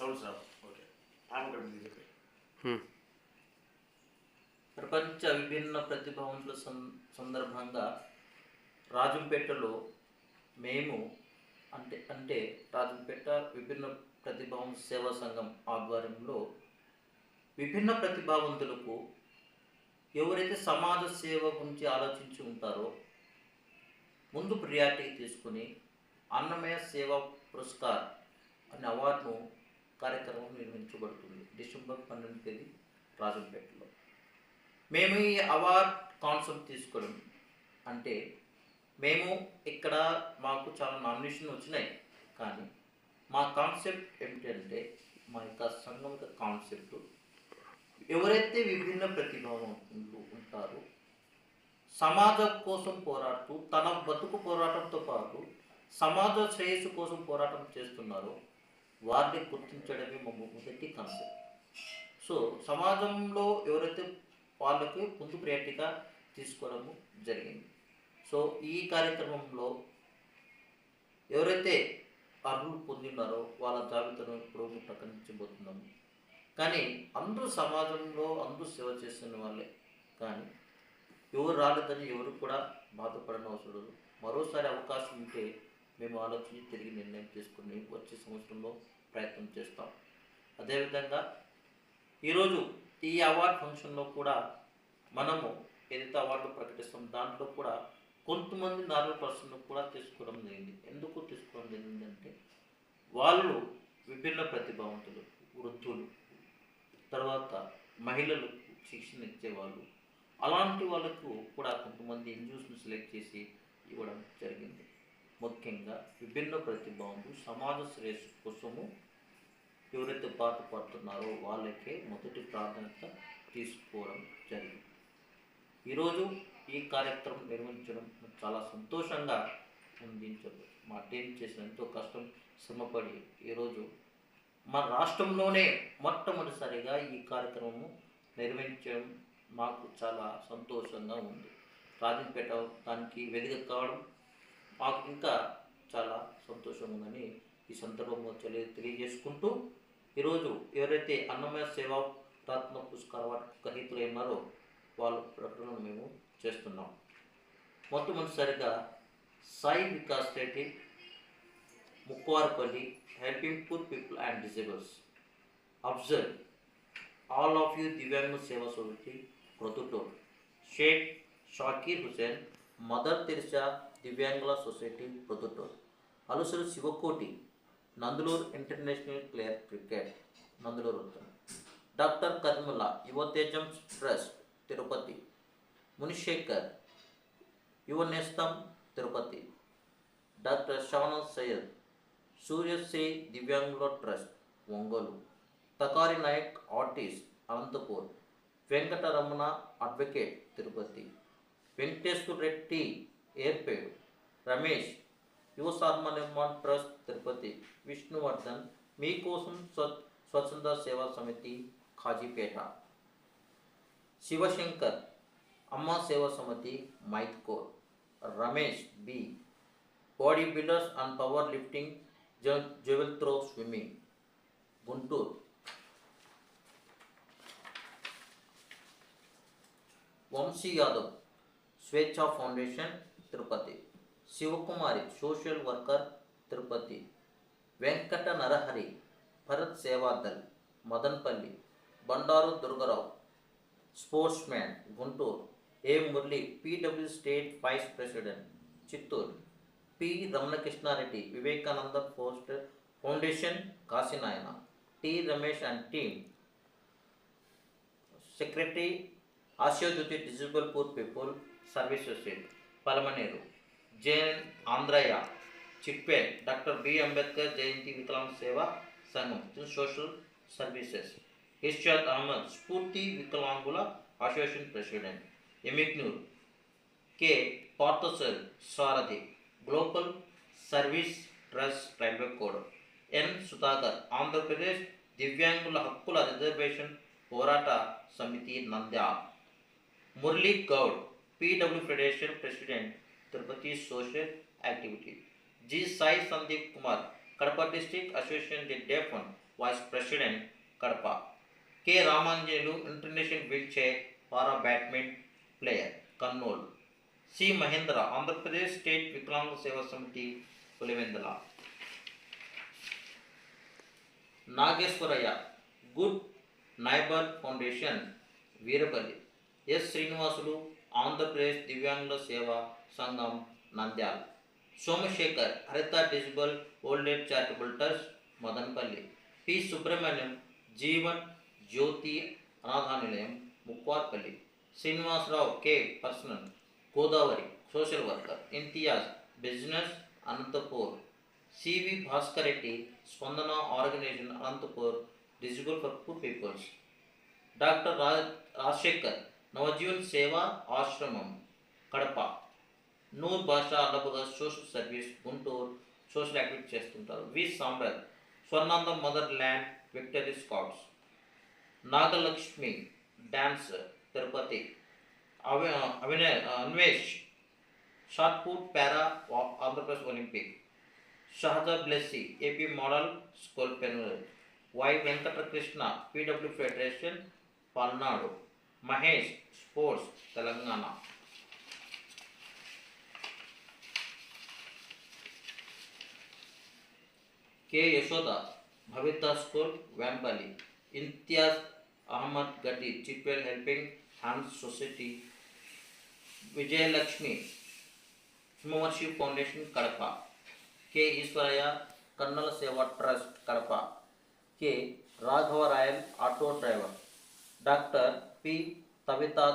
Sounds రావు okay ఆమె చెప్పి. ప్రపంచ విభిన్న ప్రతిభావంతుల సందర్భంగా రాజంపేటలో మేము అంటే అంటే రాజంపేట విభిన్న ప్రతిభావం సేవా సంఘం ఆధ్వర్యంలో విభిన్న ప్రతిభావంతులకు ఎవరైతే సమాజ సేవ గురించి ఆలోచించి ఉంటారో ముందు ప్రియారిటీ తీసుకుని అన్నమయ సేవా పురస్కార్ అనే అవార్డును కార్యక్రమం నిర్వహించబడుతుంది డిసెంబర్ పన్నెండు తేదీ రాజంపేటలో. మేము ఈ అవార్డ్ కాన్సెప్ట్ తీసుకోవడం అంటే మేము ఇక్కడ మాకు చాలా నామినేషన్ వచ్చినాయి. కానీ మా కాన్సెప్ట్ ఏమిటంటే మా యొక్క సంఘం యొక్క కాన్సెప్ట్ ఎవరైతే విభిన్న ప్రతిభావంతులు ఉంటారో సమాజం కోసం పోరాడుతూ తన బతుకు పోరాటంతో పాటు సమాజ శ్రేయస్సు కోసం పోరాటం చేస్తున్నారో వారిని గుర్తించడమే మా మొదటి కాన్సెప్ట్ సో సమాజంలో ఎవరైతే వాళ్ళకి ముందు ప్రయారిటీగా తీసుకోవడము జరిగింది. సో ఈ కార్యక్రమంలో ఎవరైతే అర్హులు పొందిన్నారో వాళ్ళ జాబితాను ఇప్పుడు ప్రకటించబోతున్నాము కానీ అందరూ సమాజంలో అందరూ సేవ చేస్తున్న వాళ్ళే. కానీ ఎవరు రాలేదని ఎవరు కూడా బాధపడని అవసరం మరోసారి అవకాశం ఉంటే మేము ఆలోచించి తిరిగి నిర్ణయం తీసుకుని వచ్చే సంవత్సరంలో ప్రయత్నం చేస్తాం. అదేవిధంగా ఈరోజు ఈ అవార్డు ఫంక్షన్లో కూడా మనము ఏదైతే అవార్డు ప్రకటిస్తాం దాంట్లో కూడా కొంతమంది నార్మల్ పర్సన్ కూడా తీసుకోవడం జరిగింది. ఎందుకు తీసుకోవడం జరిగిందంటే వాళ్ళు విభిన్న ప్రతిభావంతులు వృద్ధులు తర్వాత మహిళలు శిక్షణ ఇచ్చేవాళ్ళు. అలాంటి వాళ్ళకు కూడా కొంతమంది ఎన్జిఓస్ని సెలెక్ట్ చేసి ఇవ్వడం జరిగింది. ముఖ్యంగా విభిన్న ప్రతిభావంతులు సమాజ శ్రేయస్సు కోసము ఎవరైతే బాధపడుతున్నారో వాళ్ళకే మొదటి ప్రాధాన్యత తీసుకోవడం జరిగింది. ఈరోజు ఈ కార్యక్రమం నిర్వహించడం చాలా సంతోషంగా అందించదు మా టీం చేసిన ఎంతో కష్టం శ్రమపడి ఈరోజు మా రాష్ట్రంలోనే మొట్టమొదటిసారిగా ఈ కార్యక్రమము నిర్వహించడం మాకు చాలా సంతోషంగా ఉంది. రాజంపేట దానికి వెదిగ కావడం మాకు ఇంకా చాలా సంతోషంగా ఉందని ఈ సందర్భంలో తెలియ తెలియజేసుకుంటూ ఈరోజు ఎవరైతే అన్నమయ సేవా రత్న పురస్కార అవార్డు గ్రహీతులు ఉన్నారో వాళ్ళ ప్రకటనను మేము చేస్తున్నాం. మొట్టమొదటిసారిగా Sai Vikas Reddy Mukvarapalli helping poor people and disables. Observe all of you Divyanga Seva society Proddatur. Shaik Shakir Hussain mother Teresa దివ్యాంగుల society Proddatur Alusaru Sivakoti Nandaluru international player cricket Nandaluru doctor Karmula Yuvatejam trust Tirupati. Munisekhar Yuva Nestham Tirupati. Doctor Shavana Syed Suryasri దివ్యాంగుల trust Ongole. Takari Naik artist Anantapur. Venkataramana advocate Tirupati. Venkateswara Reddy Yerpedu Ramesh యువ సాధన Nirman trust Tirupati Vishnuvardhan మీకోసం స్వ స్వచ్ఛంద సేవా సమితి ఖాజీపేట శివశంకర్ అమ్మ సేవా సమితి మైత్కోర్ Ramesh B body builders and power lifting javelin throw swimming Guntur Vamsi Yadav Swechha foundation Tirupati. Sivakumari social worker Tirupati. Venkata Narahari Bharat Sevadal Madanapalli. Bandaru Durgarao sportsman Guntur. A Murali PW state vice president Chittoor. P. Ramanakrishnareddy Vivekananda post foundation Kasinayana. T. Ramesh and team. Secretary Asayojyothi disable poor people service society Palamaner. Jain Andhrayya చిట్పే doctor B. Ambedkar Jayanti Vikalanga సేవా సంఘం. Social services. Irshad Ahmed Spoorthi వికలాంగుల association president. Emmiganur K. పార్థసర్ సారథి. Global service trust railway కోడ్. N. Sudhakar. Andhra Pradesh దివ్యాంగుల హక్కుల reservation Porata Samiti Nandyal. Murali Goud PW federation president Tirupati social activity G Sai Sandeep Kumar Kadapa district association the deaf vice president Kadapa K Ramanjaneyulu international wheel chair para badminton player Kurnool C Mahindra Andhra Pradesh state వికలాంగ సేవా సమితి Pulivendula Nageswarayya good neighbour foundation Veerapalli yes Srinivasulu Andhra Pradesh దివ్యాంగుల సేవా సంఘం నంద్యాల. సోమశేఖర్ హరిత divisible old age charitable trust Madanapalle. P. Subrahmanyam Jeevan Jyothi Anathanilayam ముక్వార్పల్లి Srinivasarao K. Personal Godavari social worker Imtiyaz business Anantapur. CV Bhaskar Reddy Spandana organisation Anantapur disable for poor peoples. Doctor రా రాజశేఖర్ నవజీవన్ సేవా ఆశ్రమం కడప. నూర్ భాషా అల్లబుగా social service Guntur social activity చేస్తుంటారు. V. సాంబర్ Swarnanandam motherland victory scouts. Nagalakshmi dance Tirupati. అవి Avinay Anvesh short పారా Andhra Pradesh olympic. Shahaja Blessy AP model school పెన్నులు why. Venkatakrishna PW federation Palnadu. Mahesh sports Telangana K Yashoda Bhavitha school Vempalli Imtiaz Ahmed గడ్డి Chitvel helping hands society Vijayalakshmi హిమవర్షి foundation Kadapa K Eshwaraiah కన్నుల సేవ trust Kadapa K రాఘవరాయల్ auto driver doctor P तविता